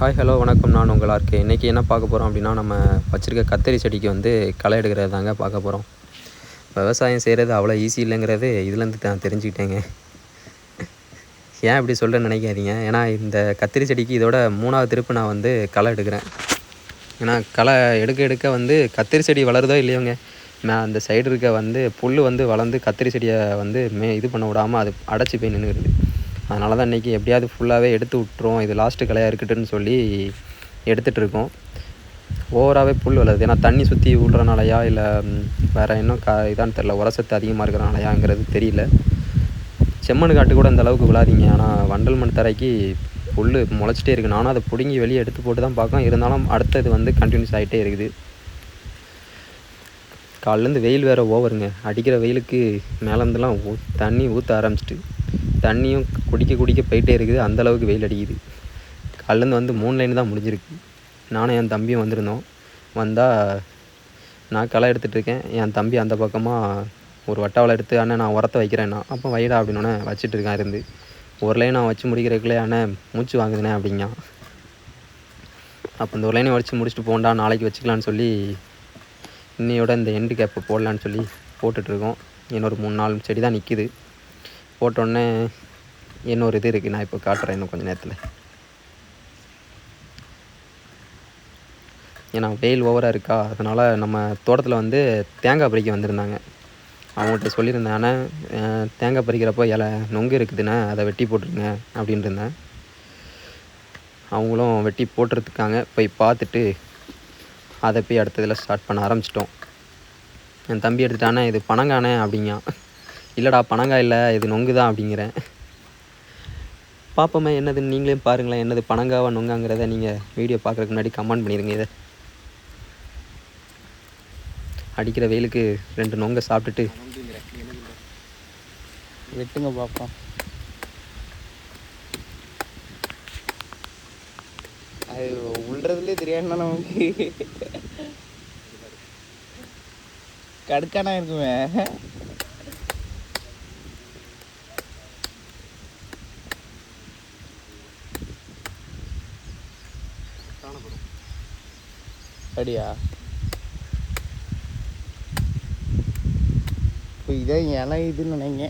Hi hello வணக்கம். நான் உங்கள் ஆர்கே இன்றைக்கி என்ன பார்க்க போகிறோம் அப்படின்னா நம்ம வச்சுருக்க கத்தரி செடிக்கு வந்து களை எடுக்கிறது தாங்க பார்க்க போகிறோம் விவசாயம் செய்கிறது அவ்வளோ ஈஸி இல்லைங்கிறது இதுலேருந்து நான் தெரிஞ்சுக்கிட்டேங்க. ஏன் இப்படி சொல்கிறேன்னு நினைக்காதீங்க. ஏன்னா இந்த கத்திரி செடிக்கு இதோட மூணாவது திருப்பு நான் வந்து களை எடுக்கிறேன். ஏன்னா களை எடுக்க எடுக்க வந்து கத்திரி செடி வளருதோ இல்லையோங்க. நான் அந்த சைடு இருக்க வந்து புல் வந்து வளர்ந்து கத்திரி செடியை வந்து மே இது பண்ண விடாமல் அது அடைச்சி போய் நின்றுடுது அதனால தான் இன்றைக்கி எப்படியாவது ஃபுல்லாகவே எடுத்து விட்ருவோம் இது லாஸ்ட்டு கலையாக இருக்கட்டுன்னு சொல்லி எடுத்துகிட்டு இருக்கோம். ஓவராகவே புல் வளருது ஏன்னா தண்ணி சுற்றி விட்றனாலயா இல்லை வேறு இன்னும் கா இதான்னு தெரில உரசத்து அதிகமாக இருக்கிறனாலயாங்கிறது தெரியல. செம்மண் காட்டு கூட இந்த அளவுக்கு விழாதீங்க. ஆனால் வண்டல் மண் தரைக்கு புல் முளைச்சிட்டே இருக்குது நானும் அதை பிடுங்கி வெளியே எடுத்து போட்டு தான் பார்க்கோம் இருந்தாலும் அடுத்தது வந்து கண்டினியூஸ் ஆகிட்டே இருக்குது. காலிலேருந்து வெயில் வேறு ஓவருங்க. அடிக்கிற வெயிலுக்கு மேலேருந்துலாம் ஊ தண்ணி ஊற்ற ஆரம்பிச்சிட்டு. தண்ணியும் குடிக்க குடிக்க போயிட்டே இருக்குது. அந்தளவுக்கு வெயில் அடிக்குது. காலேருந்து வந்து மூணு லைன் தான் முடிஞ்சிருக்கு. நானும் என் தம்பியும் வந்திருந்தோம். வந்தால் நான் களை எடுத்துகிட்டு இருக்கேன். என் தம்பி அந்த பக்கமாக ஒரு வட்டாவில் எடுத்து அண்ணன் நான் உரத்தை வைக்கிறேன்னா அப்போ வைடா அப்படின்னோடனே வச்சுட்டு இருக்கேன் இருந்து. ஒரு லைன் நான் வச்சு முடிக்கிறதுக்குள்ளே அண்ணன் மூச்சு வாங்குதுனே அப்படிங்க அப்போ இந்த ஒரு லைனை வச்சு முடிச்சுட்டு போண்டா நாளைக்கு வச்சுக்கலான்னு சொல்லி இன்னையோட இந்த எண்டு கேப்பை போடலான்னு சொல்லி போட்டுட்ருக்கோம் இன்னொரு மூணு நாலு செடி தான் நிற்கிது போட்டோடனே இன்னொரு இது இருக்குது நான் இப்போ காட்டுறேன் இன்னும் கொஞ்சம் நேரத்தில். ஏன்னா வெயில் ஓவராக இருக்கா? அதனால் நம்ம தோட்டத்தில் வந்து தேங்காய் பறிக்க வந்திருந்தாங்க. அவங்கள்ட்ட சொல்லியிருந்தேன். ஆனால் தேங்காய் பறிக்கிறப்போ இலை நொங்கு இருக்குதுண்ணே அதை வெட்டி போட்டுருங்க அப்படின்ட்டு இருந்தேன். அவங்களும் வெட்டி போட்டுருக்காங்க போய் பார்த்துட்டு அதை போய் அடுத்ததில் ஸ்டார்ட் பண்ண ஆரம்பிச்சிட்டோம். என் தம்பி எடுத்துட்டானே இது பனங்கானே அப்படிங்க இல்லைடா பனங்காய் இல்லை இது நொங்கு தான் அப்படிங்கிறேன். பார்ப்போமே என்னதுன்னு நீங்களே பாருங்களேன் என்னது பனங்காவா நொங்காங்கிறத நீங்கள் வீடியோ பார்க்குறதுக்கு முன்னாடி கமெண்ட் பண்ணிடுங்க இதை. அடிக்கிற வெயிலுக்கு ரெண்டு நொங்கை சாப்பிட்டுட்டு. வெட்டுங்க பார்ப்போம் அது உள்ளதுலேயே தெரியாதுண்ணா நமக்கு. கடுக்கானா இருக்குமே. அப்படியா? இப்போ இதான் இலை இதுன்னு நினைங்க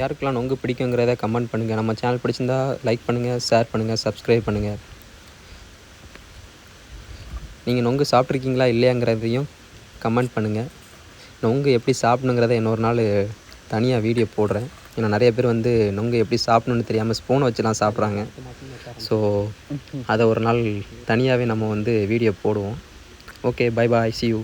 யாருக்கெல்லாம் நொங்கு பிடிக்குங்கிறத கமெண்ட் பண்ணுங்கள் நம்ம சேனல் பிடிச்சிருந்தா லைக் பண்ணுங்கள் ஷேர் பண்ணுங்கள் சப்ஸ்கிரைப் பண்ணுங்கள் நீங்கள் நொங்கு சாப்பிட்ருக்கீங்களா இல்லையாங்கிறதையும் கமெண்ட் பண்ணுங்கள் நொங்கு எப்படி சாப்பிடணுங்கிறத இன்னொரு நாள் தனியாக வீடியோ போடுறேன். ஏன்னா நிறைய பேர் வந்து நொங்கு எப்படி சாப்பிடணுன்னு தெரியாமல் ஸ்பூனை வச்சுலாம் சாப்பிட்றாங்க. ஸோ அதை ஒரு நாள் தனியாகவே நம்ம வந்து வீடியோ போடுவோம். Okay bye bye see you